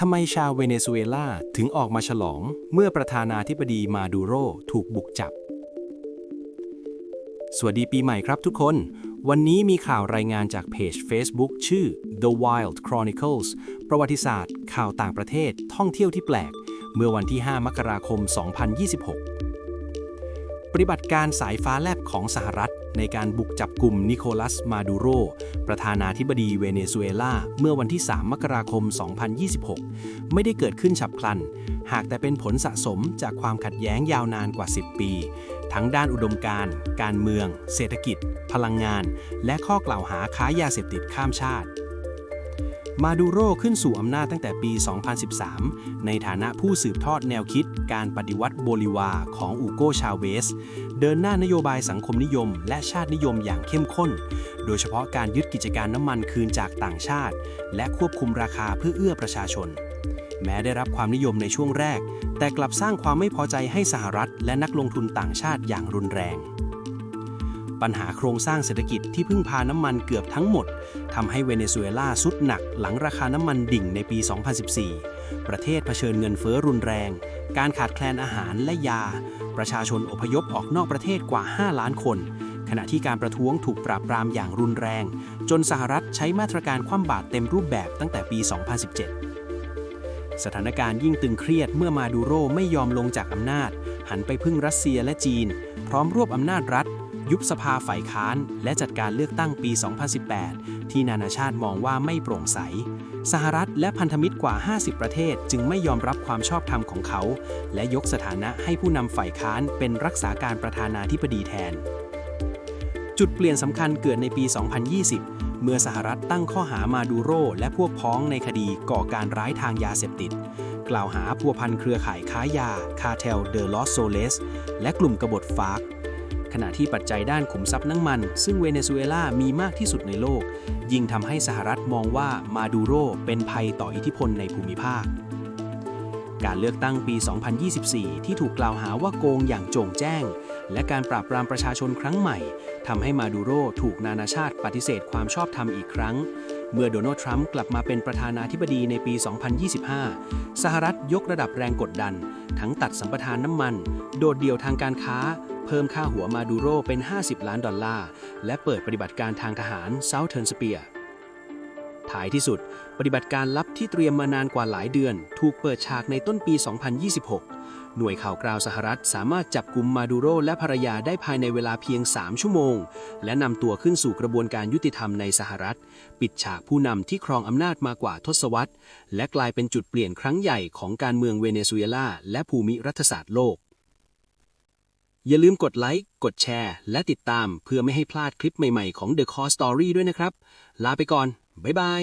ทำไมชาวเวเนซุเอลาถึงออกมาฉลองเมื่อประธานาธิบดีมาดูโรถูกบุกจับ สวัสดีปีใหม่ครับทุกคน วันนี้มีข่าวรายงานจากเพจ Facebook ชื่อ The Wild Chronicles ประวัติศาสตร์ ข่าวต่างประเทศ ท่องเที่ยวที่แปลก เมื่อวันที่ 5 มกราคม 2026 ปฏิบัติการสายฟ้าแลบของสหรัฐ ในการบุกจับกลุ่มนิโคลัส มาดูโร ประธานาธิบดีเวเนซุเอลา เมื่อวันที่ 3 มกราคม 2026 ไม่ได้เกิดขึ้นฉับพลัน หากแต่เป็นผลสะสมจากความขัดแย้งยาวนานกว่า 10 ปี ทั้งด้านอุดมการณ์ การเมือง เศรษฐกิจ พลังงาน และข้อกล่าวหาค้ายาเสพติดข้ามชาติ มาดูโรขึ้นสู่อำนาจตั้งแต่ปี 2013 ในฐานะผู้สืบทอดแนวคิดการปฏิวัติโบลิวาของอูโกชาเวส เดินหน้านโยบายสังคมนิยม และชาตินิยมอย่างเข้มข้น โดยเฉพาะการยึดกิจการน้ำมันคืนจากต่างชาติ และควบคุมราคาเพื่อเอื้อประชาชน แม้ได้รับความนิยมในช่วงแรก แต่กลับสร้างความไม่พอใจให้สหรัฐ และนักลงทุนต่างชาติอย่างรุนแรง ปัญหาโครงสร้างเศรษฐกิจที่พึ่งพาน้ำมันเกือบทั้งหมดทำให้เวเนซุเอลาสุดหนักหลังราคาน้ำมันดิ่งในปี 2014 ประเทศเผชิญเงินเฟ้อรุนแรง การขาดแคลนอาหารและยา ประชาชนอพยพออกนอกประเทศกว่า 5 ล้านคน ขณะที่การประท้วงถูกปราบปรามอย่างรุนแรง จนสหรัฐใช้มาตรการคว่ำบาตรเต็มรูปแบบตั้งแต่ปี 2017สถานการณ์ยิ่งตึงเครียดเมื่อมาดูโรไม่ยอมลงจากอำนาจ หันไปพึ่งรัสเซียและจีน พร้อมรวบอำนาจรัฐ ยุบสภาฝ่ายค้าน และจัดการเลือกตั้งปี 2018 ที่นานาชาติมองว่าไม่โปร่งใส สหรัฐและพันธมิตรกว่า 50 ประเทศจึงไม่ยอมรับความชอบธรรมของเขา และยกสถานะให้ผู้นำฝ่ายค้านเป็นรักษาการประธานาธิบดีแทน จุดเปลี่ยนสำคัญเกิดในปี 2020 เมื่อสหรัฐตั้งข้อหามาดูโรและพวกพ้องในคดีก่อการร้ายทางยาเสพติดกล่าวหาพัวพันเครือข่ายค้ายา คาเทลเดอลอสโซเลส และกลุ่มกบฏฟาร์ก ขณะที่ปัจจัยด้านขุมทรัพย์น้ำมัน ซึ่งเวเนซุเอลามีมากที่สุดในโลก ยิ่งทำให้สหรัฐมองว่ามาดูโรเป็นภัยต่ออิทธิพลในภูมิภาค การเลือกตั้งปี 2024 ที่ถูกกล่าวหาว่าโกงอย่างโจ่งแจ้ง และการปราบปรามประชาชนครั้งใหม่ทำให้มาดูโรถูกนานาชาติปฏิเสธความชอบธรรมอีกครั้งเมื่อโดนัลด์ทรัมป์กลับมาเป็นประธานาธิบดีในปี 2025 สหรัฐยกระดับแรงกดดัน ทั้งตัดสัมปทานน้ำมัน โดดเดี่ยวทางการค้า เพิ่มค่าหัวมาดูโรเป็น 50 ล้านดอลลาร์ และเปิดปฏิบัติการทางทหาร Southern Spear ท้ายที่สุด ปฏิบัติการลับที่เตรียมมานานกว่าหลายเดือน ถูกเปิดฉากในต้นปี 2026 หน่วยข่าวกราวสหรัฐสามารถจับกลุ่มมาดูโรและภรรยาได้ภายในเวลาเพียง 3 ชั่วโมง และนำตัวขึ้นสู่กระบวนการยุติธรรมในสหรัฐ ปิดฉากผู้นำที่ครองอำนาจมากว่าทศวรรษ และกลายเป็นจุดเปลี่ยนครั้งใหญ่ของการเมืองเวเนซุเอลาและภูมิรัฐศาสตร์โลก อย่าลืมกดไลค์ กดแชร์ และติดตามเพื่อไม่ให้พลาดคลิปใหม่ๆของ The Core Story ด้วยนะครับ ลาไปก่อน บ๊ายบาย